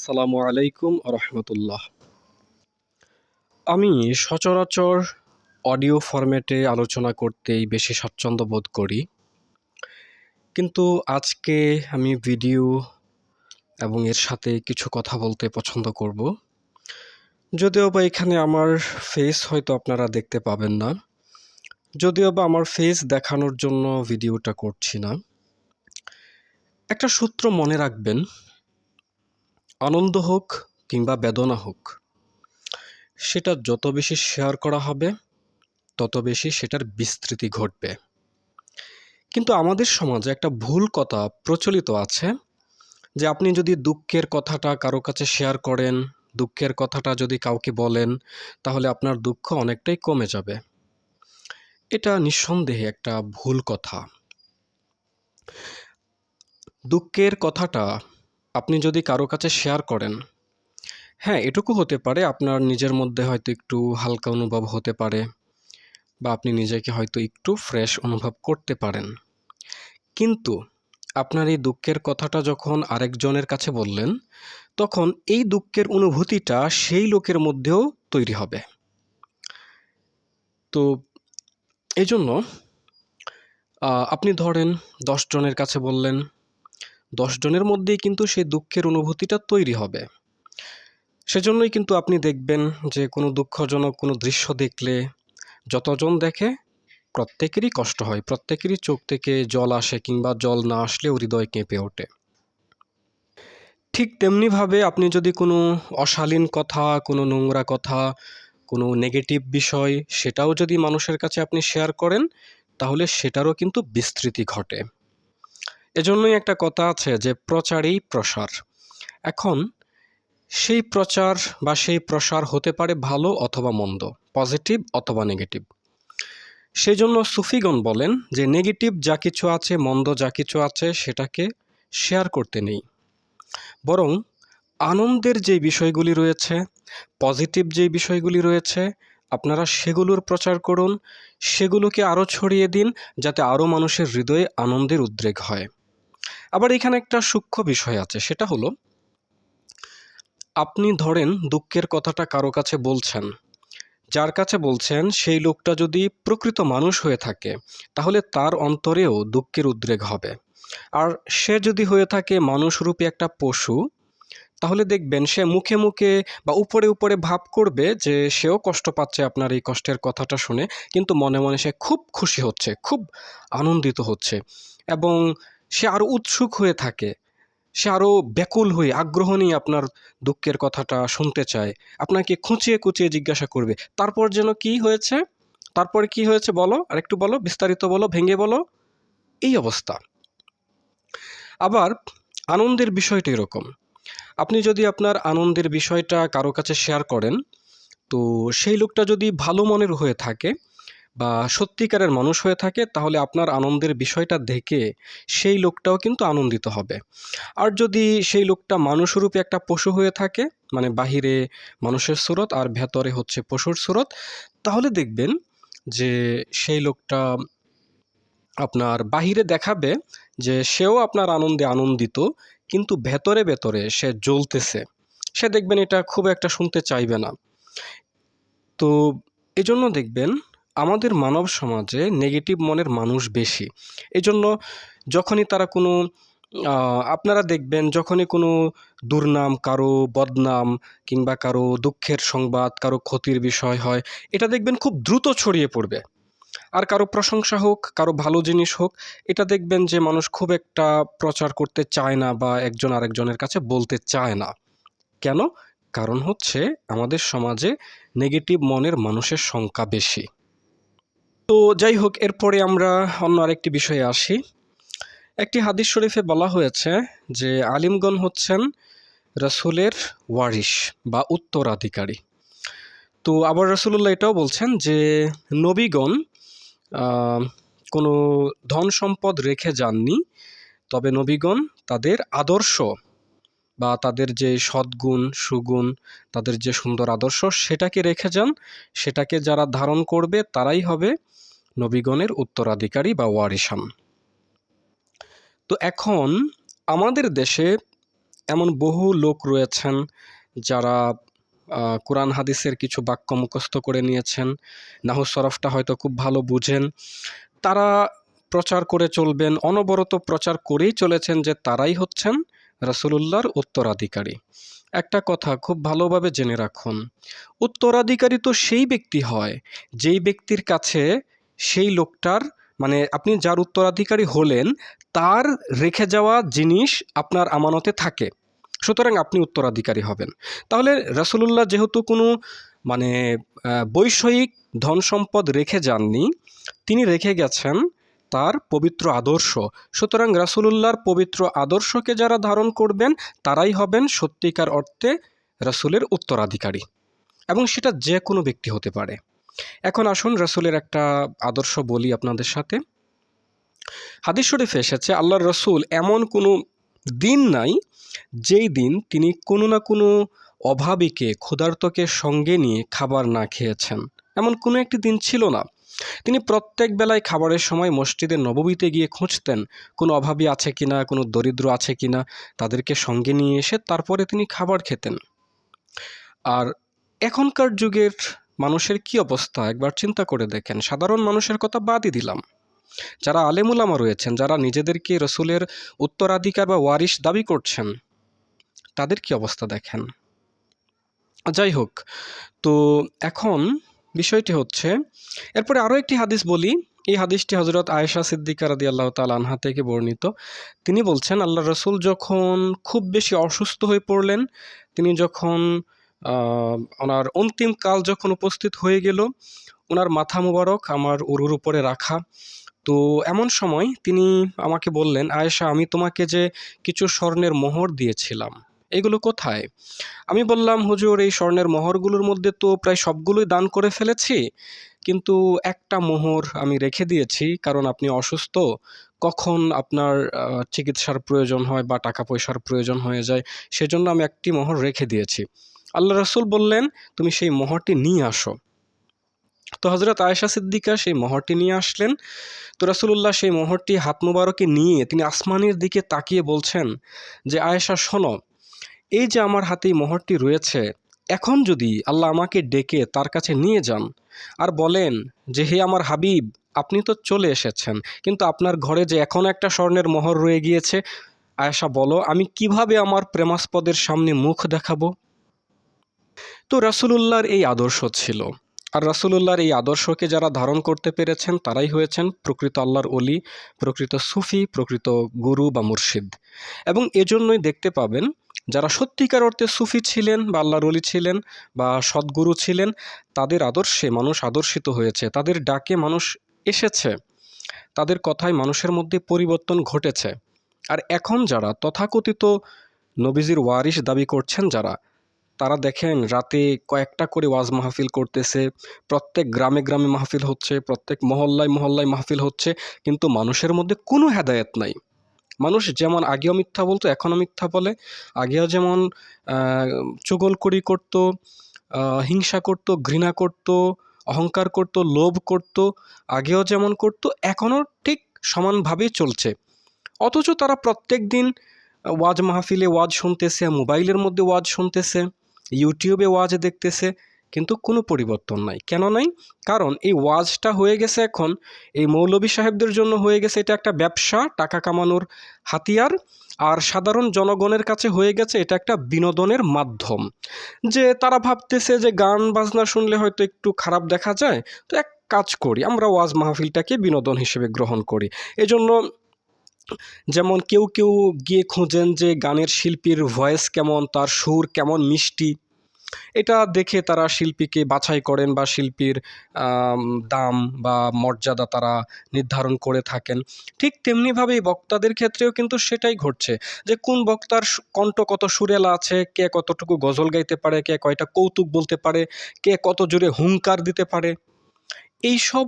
আসসালামু আলাইকুম রহমতুল্লাহ। আমি সচরাচর অডিও ফরম্যাটে আলোচনা করতেই বেশি স্বাচ্ছন্দ্য বোধ করি। কিন্তু আজকে আমি ভিডিও এবং এর সাথে কিছু কথা বলতে পছন্দ করব। যদিও বা এখানে আমার ফেস হয়তো আপনারা দেখতে পাবেন না। যদিও বা আমার ফেস দেখানোর জন্য ভিডিওটা করছি না। একটা সূত্র মনে রাখবেন আনন্দ হোক কিংবা বেদনা হোক, সেটা যত বেশি শেয়ার করা হবে, তত বেশি সেটার বিস্তৃতি ঘটবে। কিন্তু আমাদের সমাজে একটা ভুল কথা প্রচলিত আছে যে আপনি যদি দুঃখের কথাটা কারও কাছে শেয়ার করেন, দুঃখের কথাটা যদি কাউকে বলেন, তাহলে আপনার দুঃখ অনেকটাই কমে যাবে। এটা নিঃসন্দেহে একটা ভুল কথা। দুঃখের কথাটা আপনি যদি কারও কাছে শেয়ার করেন হ্যাঁ এটুকু হতে পারে আপনার নিজের মধ্যে হয়তো একটু হালকা অনুভব হতে পারে বা আপনি নিজেকে হয়তো একটু ফ্রেশ অনুভব করতে পারেন। কিন্তু আপনার এই দুঃখের কথাটা যখন আরেকজনের কাছে বললেন, তখন এই দুঃখের অনুভূতিটা সেই লোকের মধ্যেও তৈরি হবে। তো এই জন্য আপনি ধরেন দশ জনের কাছে বললেন দশ জনের মধ্যেই কিন্তু সেই দুঃখের অনুভূতিটা তৈরি হবে। সেজন্যই কিন্তু আপনি দেখবেন যে কোনো দুঃখজনক কোনো দৃশ্য দেখলে যতজন দেখে প্রত্যেকেরই কষ্ট হয়, প্রত্যেকেরই চোখ থেকে জল আসে কিংবা জল না আসলেও হৃদয় কেঁপে ওঠে। ঠিক তেমনিভাবে আপনি যদি কোনো অশালীন কথা, কোনো নোংরা কথা, কোনো নেগেটিভ বিষয় সেটাও যদি মানুষের কাছে আপনি শেয়ার করেন, তাহলে সেটারও কিন্তু বিস্তৃতি ঘটে। এজন্যই একটা কথা আছে যে প্রচারেই প্রসার। এখন সেই প্রচার বা সেই প্রসার হতে পারে ভালো অথবা মন্দ, পজিটিভ অথবা নেগেটিভ। সেই জন্য সুফিগণ বলেন যে নেগেটিভ যা কিছু আছে, মন্দ যা কিছু আছে, সেটাকে শেয়ার করতে নেই। বরং আনন্দের যে বিষয়গুলি রয়েছে, পজিটিভ যে বিষয়গুলি রয়েছে, আপনারা সেগুলোর প্রচার করুন, সেগুলোকে আরও ছড়িয়ে দিন, যাতে আরও মানুষের হৃদয়ে আনন্দের উদ্রেক হয়। আবার এখানে একটা সূক্ষ্ম বিষয় আছে, সেটা হলো আপনি ধরেন দুঃখের কথাটা কারও কাছে বলছেন, যার কাছে বলছেন সেই লোকটা যদি প্রকৃত মানুষ হয়ে থাকে, তাহলে তার অন্তরেও দুঃখের উদ্রেক হবে। আর সে যদি হয়ে থাকে মানুষরূপী একটা পশু, তাহলে দেখবেন সে মুখে মুখে বা উপরে উপরে ভাব করবে যে সেও কষ্ট পাচ্ছে আপনার এই কষ্টের কথাটা শুনে, কিন্তু মনে মনে সে খুব খুশি হচ্ছে, খুব আনন্দিত হচ্ছে। এবং সে আরও উৎসুক হয়ে থাকে। সে আরও ব্যাকুল হয়ে আগ্রহ নিয়ে আপনার দুঃখের কথাটা শুনতে চায়। আপনাকে খুঁচিয়ে খুঁচিয়ে জিজ্ঞাসা করবে, তারপর যেন কি হয়েছে? তারপর কি হয়েছে বলো? আর একটু বলো, বিস্তারিত বলো, ভেঙে বলো। এই অবস্থা। আবার আনন্দের বিষয়টা এরকম। আপনি যদি আপনার আনন্দের বিষয়টা কারও কাছে শেয়ার করেন, তো সেই লোকটা যদি ভালো মনের হয়ে থাকে বা সত্যিকারের মানুষ হয়ে থাকে, তাহলে আপনার আনন্দের বিষয়টা দেখে সেই লোকটাও কিন্তু আনন্দিত হবে। আর যদি সেই লোকটা মানুষরূপে একটা পশু হয়ে থাকে মানে বাহিরে মানুষের স্রোত আর ভেতরে হচ্ছে পশুর স্রোত, তাহলে দেখবেন যে সেই লোকটা আপনার বাহিরে দেখাবে যে সেও আপনার আনন্দে আনন্দিত, কিন্তু ভেতরে ভেতরে সে জ্বলতেছে। সে দেখবেন এটা খুব একটা শুনতে চাইবে না। তো এজন্য দেখবেন আমাদের মানব সমাজে নেগেটিভ মনের মানুষ বেশি। এই জন্য যখনই তারা কোনো আপনারা দেখবেন যখনই কোনো দুর্নাম, কারও বদনাম কিংবা কারও দুঃখের সংবাদ, কারও ক্ষতির বিষয় হয়, এটা দেখবেন খুব দ্রুত ছড়িয়ে পড়বে। আর কারও প্রশংসা হোক, কারও ভালো জিনিস হোক, এটা দেখবেন যে মানুষ খুব একটা প্রচার করতে চায় না বা একজন আরেকজনের কাছে বলতে চায় না। কেন? কারণ হচ্ছে আমাদের সমাজে নেগেটিভ মনের মানুষের সংখ্যা বেশি। তো যাই হোক এরপরে আমরা অন্য আরেকটি বিষয়ে আসি। একটি হাদিস শরীফে বলা হয়েছে যে, আলিমগণ হচ্ছেন রসুলের ওয়ারিশ বা উত্তরাধিকারী। তো আবার রসুল্লাহ এটাও বলছেন যে, নবীগণ কোনো ধন সম্পদ রেখে যাননি, তবে নবীগণ তাদের আদর্শ বা তাদের যে সদ্গুণ, সুগুণ, তাদের যে সুন্দর আদর্শ সেটাকে রেখে যান। সেটাকে যারা ধারণ করবে তারাই হবে নবীগণের উত্তরাধিকারী বা ওয়ারিসান তো এখন আমাদের দেশে এমন বহু লোক রয়েছেন যারা কোরআন হাদিসের কিছু বাক্য মুখস্থ করে নিয়েছেন, নাহু সরফটা হয়তো খুব ভালো বুঝেন। তারা প্রচার করে চলবেন, অনবরত প্রচার করেই চলেছেন যে তারাই হচ্ছেন রাসূলুল্লাহর উত্তরাধিকারী। একটা কথা খুব ভালোভাবে জেনে রাখুন। উত্তরাধিকারী তো সেই ব্যক্তি হয়, যেই ব্যক্তির কাছে সেই লোকটার মানে আপনি যার উত্তরাধিকারী হলেন, তার রেখে যাওয়া জিনিস আপনার আমানতে থাকে। সুতরাং আপনি উত্তরাধিকারী হবেন। তাহলে রাসূলুল্লাহ যেহেতু কোনো মানে বৈষয়িক ধন সম্পদ রেখে যাননি, তিনি রেখে গেছেন তার পবিত্র আদর্শ। সুতরাং রাসূলুল্লাহর পবিত্র আদর্শকে যারা ধারণ করবেন, তারাই হবেন সত্যিকার অর্থে রাসূলের উত্তরাধিকারী। এবং সেটা যে কোনো ব্যক্তি হতে পারে। এখন আসুন রাসূলের একটা আদর্শ বলি আপনাদের সাথে। হাদিস শরীফে এসেছে, আল্লাহর রসুল এমন কোনো দিন নাই, যেই দিন তিনি কোনো না কোনো অভাবীকে, ক্ষুধার্তকে সঙ্গে নিয়ে খাবার না খেয়েছেন। এমন কোনো একটি দিন ছিল না। তিনি প্রত্যেক বেলায় খাবারের সময় মসজিদে নববীতে গিয়ে খুঁজতেন, কোনো অভাবী আছে কিনা, কোনো দরিদ্র আছে কিনা, তাদেরকে সঙ্গে নিয়ে এসে তারপরে তিনি খাবার খেতেন। আর এখনকার যুগের মানুষের কি অবস্থা? একবার চিন্তা করে দেখেন। সাধারণ মানুষের কথা বাদই দিলাম। যারা আলেমুলামা রয়েছেন, যারা নিজেদেরকে রসুলের উত্তরাধিকার বা ওয়ারিশ দাবি করছেন, তাদের কি অবস্থা দেখেন? যাই হোক, তো এখন বিষয়টি হচ্ছে, এরপরে আরও একটি হাদিস বলি। এই হাদিসটি হজরত আয়েশা সিদ্দিকা রাদি আল্লাহ তাল আনহা থেকে বর্ণিত। তিনি বলছেন আল্লাহ রসুল যখন খুব বেশি অসুস্থ হয়ে পড়লেন, তিনি যখন ওনার অন্তিম কাল যখন উপস্থিত হয়ে গেল, ওনার মাথা মুবারক আমার উরুর উপরে রাখা। তো এমন সময় তিনি আমাকে বললেন, আয়েশা, আমি তোমাকে যে কিছু স্বর্ণের মোহর দিয়েছিলাম এগুলো কোথায়? আমি বললাম, হুজুর, এই স্বর্ণের মোহরগুলোর মধ্যে তো প্রায় সবগুলোই দান করে ফেলেছি, কিন্তু একটা মোহর আমি রেখে দিয়েছি, কারণ আপনি অসুস্থ, কখন আপনার চিকিৎসার প্রয়োজন হয় বা টাকা পয়সার প্রয়োজন হয়ে যায়, সেজন্য আমি একটি মোহর রেখে দিয়েছি। আল্লাহ রসুল বললেন, তুমি সেই মোহরটি নিয়ে আসো। তো হজরত আয়েশা সিদ্দিকা সেই মোহরটি নিয়ে আসলেন। তো রাসূলুল্লাহ সেই মোহরটি হাত মুবারকে নিয়ে তিনি আসমানের দিকে তাকিয়ে বলছেন যে, আয়েশা, শোনো এই যে আমার হাতে মোহরটি রয়েছে, এখন যদি আল্লাহ আমাকে ডেকে তার কাছে নিয়ে যান আর বলেন যে, হে আমার হাবিব, আপনি তো চলে এসেছেন, কিন্তু আপনার ঘরে যে এখন একটা স্বর্ণের মোহর রয়ে গিয়েছে আয়সা বলো, আমি কীভাবে আমার প্রেমাস্পদের সামনে মুখ দেখাবো? তো রাসুলুল্লাহর এই আদর্শ ছিল। আর রাসূলুল্লাহর এই আদর্শকে যারা ধারণ করতে পেরেছেন, তারাই হয়েছেন প্রকৃত আল্লাহর অলি প্রকৃত সুফি, প্রকৃত গুরু বা মুর্শিদ। এবং এজন্যই দেখতে পাবেন, যারা সত্যিকার অর্থে সুফি ছিলেন বা আল্লাহর অলি ছিলেন বা সদ্গুরু ছিলেন, তাদের আদর্শে মানুষ আদর্শিত হয়েছে। তাদের ডাকে মানুষ এসেছে। তাদের কথায় মানুষের মধ্যে পরিবর্তন ঘটেছে। আর এখন যারা তথাকথিত নবীজির ওয়ারিশ দাবি করছেন, যারা তারা দেখেন রাতে কয়েকটা করে ওয়াজ মাহফিল করতেছে প্রত্যেক গ্রামে গ্রামে মাহফিল হচ্ছে প্রত্যেক মহল্লায় মহল্লায় মাহফিল হচ্ছে কিন্তু মানুষের মধ্যে কোনো হেদায়েত নাই। মানুষ যেমন আগেও মিথ্যা বলতো এখনও মিথ্যা বলে। আগেও যেমন আহ, চুগলখড়ি করত হিংসা করত ঘৃণা করত অহংকার করত লোভ করত আগেও যেমন করত এখনও ঠিক সমানভাবেই চলছে। অথচ তারা প্রত্যেক দিন ওয়াজ মাহফিলে ওয়াজ শুনতেছে মোবাইলের মধ্যে ওয়াজ শুনতেছে। ইউটিউবে ওয়াজ দেখতেছে, কিন্তু কোনো পরিবর্তন নাই। কেন নাই? কারণ এই ওয়াজটা হয়ে গেছে এখন, এই মৌলবী সাহেবদের জন্য হয়ে গেছে এটা একটা ব্যবসা, টাকা কামানোর হাতিয়ার, আর সাধারণ জনগণের কাছে হয়ে গেছে এটা একটা বিনোদনের মাধ্যম। যে তারা ভাবতেছে যে গান বাজনা শুনলে হয়তো একটু খারাপ দেখা যায়, তো এক কাজ করি, আমরা ওয়াজ মাহফিলটাকে বিনোদন হিসেবে গ্রহণ করি। এজন্য যেমন কেউ কেউ গিয়ে খোঁজেন যে গানের শিল্পীর ভয়েস কেমন, তার সুর কেমন, মিষ্টি। এটা দেখে তারা শিল্পীকে বাছাই করেন বা শিল্পীর দাম বা মর্যাদা তারা নির্ধারণ করে থাকেন। ঠিক তেমনিভাবে এই বক্তাদের ক্ষেত্রেও কিন্তু সেটাই ঘটছে যে কোন বক্তার কণ্ঠ কত সুরেলা আছে, কে কতটুকু গজল গাইতে পারে, কে কয়টা কৌতুক বলতে পারে, কে কত জোরে হুঙ্কার দিতে পারে। এই সব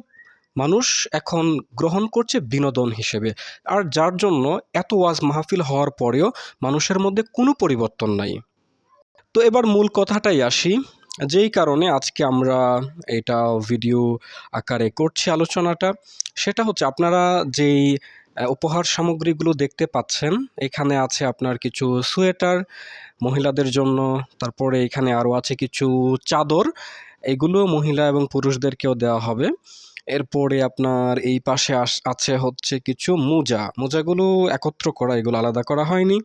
মানুষ এখন গ্রহণ করছে বিনোদন হিসেবে। আর যার জন্য এত ওয়াজ মাহফিল হওয়ার পরেও মানুষের মধ্যে কোনো পরিবর্তন নাই। তো এবার মূল কথাটাই আসি, যেই কারণে আজকে আমরা এটা ভিডিও আকারে করছি আলোচনাটা। সেটা হচ্ছে আপনারা যেই উপহার সামগ্রীগুলো দেখতে পাচ্ছেন, এখানে আছে আপনার কিছু সোয়েটার মহিলাদের জন্য, তারপরে এখানে আরও আছে কিছু চাদর। এগুলো মহিলা এবং পুরুষদেরকেও দেওয়া হবে। এরপরে আপনার এই পাশে আছে হচ্ছে কিছু মোজা। মোজাগুলো একত্র করা, এগুলো আলাদা করা হয়নি।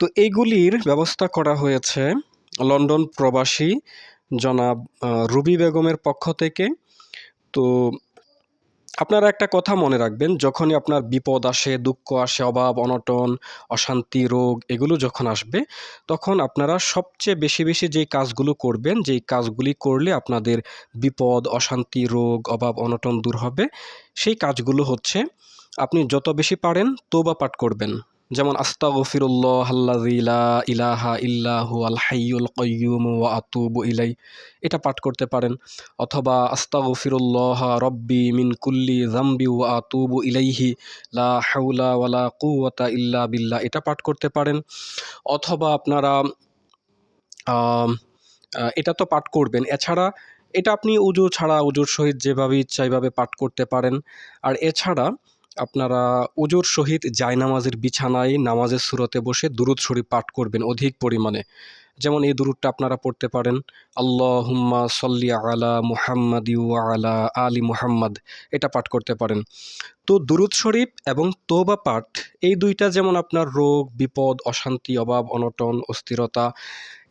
তো এইগুলির ব্যবস্থা করা হয়েছে লন্ডন প্রবাসী জনাব রুবি বেগমের পক্ষ থেকে। তো আপনারা একটা কথা মনে রাখবেন, যখনই আপনার বিপদ আসে, দুঃখ আসে, অভাব, অনটন, অশান্তি, রোগ এগুলো যখন আসবে, তখন আপনারা সবচেয়ে বেশি বেশি যেই কাজগুলো করবেন, যেই কাজগুলি করলে আপনাদের বিপদ, অশান্তি, রোগ, অভাব, অনটন দূর হবে, সেই কাজগুলো হচ্ছে আপনি যত বেশি পারেন, তোবা পাঠ করবেন। যেমন ইলাহা ইল্লাহু আল হাইয়ুল কয়্যুম ওয়া আতুবু ইলাই এটা পাঠ করতে পারেন। অথবা আস্তা গফিরুল্লাহ রব্বি মিন কুল্লি জাম্বি ওয়া আতুবু ইলাইহি, লা হাওলা ওয়ালা কুওয়াতা ইল্লা বিল্লা এটা পাঠ করতে পারেন। অথবা, আপনারা এটা তো পাঠ করবেন। এছাড়া, এটা আপনি উজু ছাড়া উজুর সহিত যেভাবে ইচ্ছা এইভাবে পাঠ করতে পারেন। আর এছাড়া আপনারা উজুর সহিত জায়নামাজের বিছানায় নামাজের সুরতে বসে দুরুদ শরীফ পাঠ করবেন অধিক পরিমাণে। যেমন এই দুরুদটা আপনারা পড়তে পারেন আল্লাহ হুম্মা সল্লি আলা মুহাম্মদ ইউ আলা আলী মুহাম্মদ এটা পাঠ করতে পারেন। তো দুরুদ শরীফ এবং তোবা পাঠ, এই দুইটা যেমন আপনার রোগ, বিপদ, অশান্তি, অভাব, অনটন, অস্থিরতা,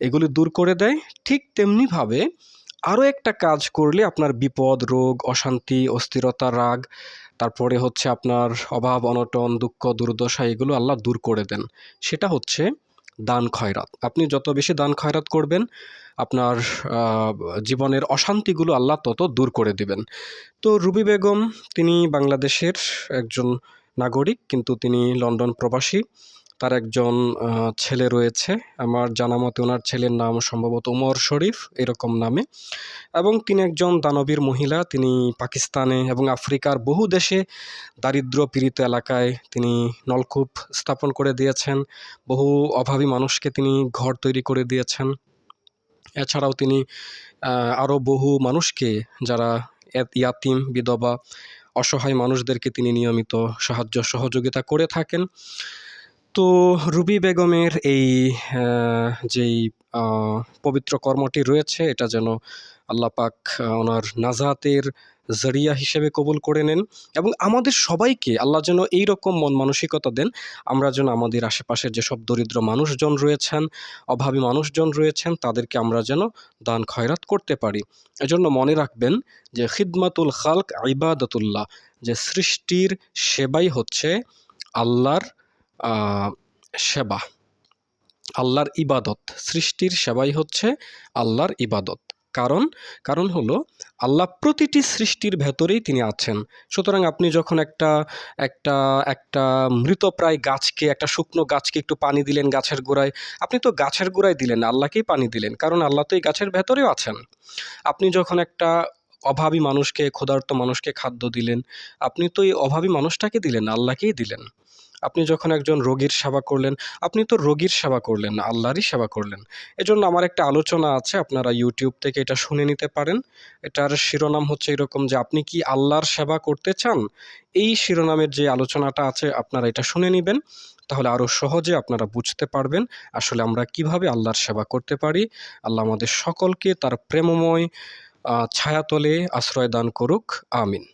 এগুলি দূর করে দেয়, ঠিক তেমনিভাবে আরও একটা কাজ করলে আপনার বিপদ, রোগ, অশান্তি, অস্থিরতা, রাগ তারপরে হচ্ছে আপনার অভাব, অনটন, দুঃখ, দুর্দশা, এগুলো আল্লাহ দূর করে দেন। সেটা হচ্ছে দান খয়রাত। আপনি যত বেশি দান খয়রাত করবেন, আপনার জীবনের অশান্তিগুলো আল্লাহ তত দূর করে দিবেন। তো রুবি বেগম, তিনি বাংলাদেশের একজন নাগরিক, কিন্তু তিনি লন্ডন প্রবাসী। তার একজন ছেলে রয়েছে। আমার জানা মতে ওনার ছেলের নাম সম্ভবত উমর শরীফ, এরকম নামে। এবং তিনি একজন দানবীর মহিলা। তিনি পাকিস্তানে এবং আফ্রিকার বহু দেশে দারিদ্র পীড়িত এলাকায় তিনি নলকূপ স্থাপন করে দিয়েছেন। বহু অভাবী মানুষকে তিনি ঘর তৈরি করে দিয়েছেন। এছাড়াও তিনি আরও বহু মানুষকে যারা ইয়াতিম, বিধবা, অসহায় মানুষদেরকে তিনি নিয়মিত সাহায্য সহযোগিতা করে থাকেন। তো রুবি বেগমের এই যেই পবিত্র কর্মটি রয়েছে, এটা যেন আল্লাহ পাক ওনার নাজাতের জরিয়া হিসেবে কবুল করে নেন এবং আমাদের সবাইকে আল্লাহ যেন এই রকম মন মানসিকতা দেন, আমরা যেন আমাদের আশেপাশের যেসব দরিদ্র মানুষজন রয়েছেন, অভাবী মানুষজন রয়েছেন, তাদেরকে আমরা যেন দান খয়রাত করতে পারি। এজন্য মনে রাখবেন যে খিদমাতুল খালক ইবাদতুল্লাহ, যে সৃষ্টির সেবাই হচ্ছে আল্লাহর সেবা। আল্লাহর ইবাদত। সৃষ্টির সেবাই হচ্ছে আল্লাহর ইবাদত। কারণ কারণ হলো আল্লাহ প্রতিটি সৃষ্টির ভেতরেই তিনি আছেন। সুতরাং আপনি যখন একটা একটা একটা মৃতপ্রায় গাছকে, একটা শুকনো গাছকে একটু পানি দিলেন গাছের গোড়ায়, আপনি তো গাছের গোড়ায় দিলেন আল্লাহকেই পানি দিলেন। কারণ আল্লাহ তো এই গাছের ভেতরেও আছেন। আপনি যখন একটা অভাবী মানুষকে, ক্ষুধার্ত মানুষকে খাদ্য দিলেন, আপনি তো এই অভাবী মানুষটাকে দিলেন আল্লাহকেই দিলেন। আপনি যখন একজন রোগীর সেবা করলেন, আপনি তো রোগীর সেবা করলেন না, আল্লাহরই সেবা করলেন। এজন্য আমার একটা আলোচনা আছে, আপনারা ইউটিউব থেকে এটা শুনে নিতে পারেন। এটার শিরোনাম হচ্ছে এরকম যে, আপনি কি আল্লাহর সেবা করতে চান? এই শিরোনামের যে আলোচনাটা আছে, আপনারা এটা শুনে নেবেন। তাহলে আরও সহজে আপনারা বুঝতে পারবেন আসলে আমরা কীভাবে আল্লাহর সেবা করতে পারি। আল্লাহ আমাদের সকলকে তার প্রেমময় ছায়াতলে আশ্রয় দান করুক। আমিন।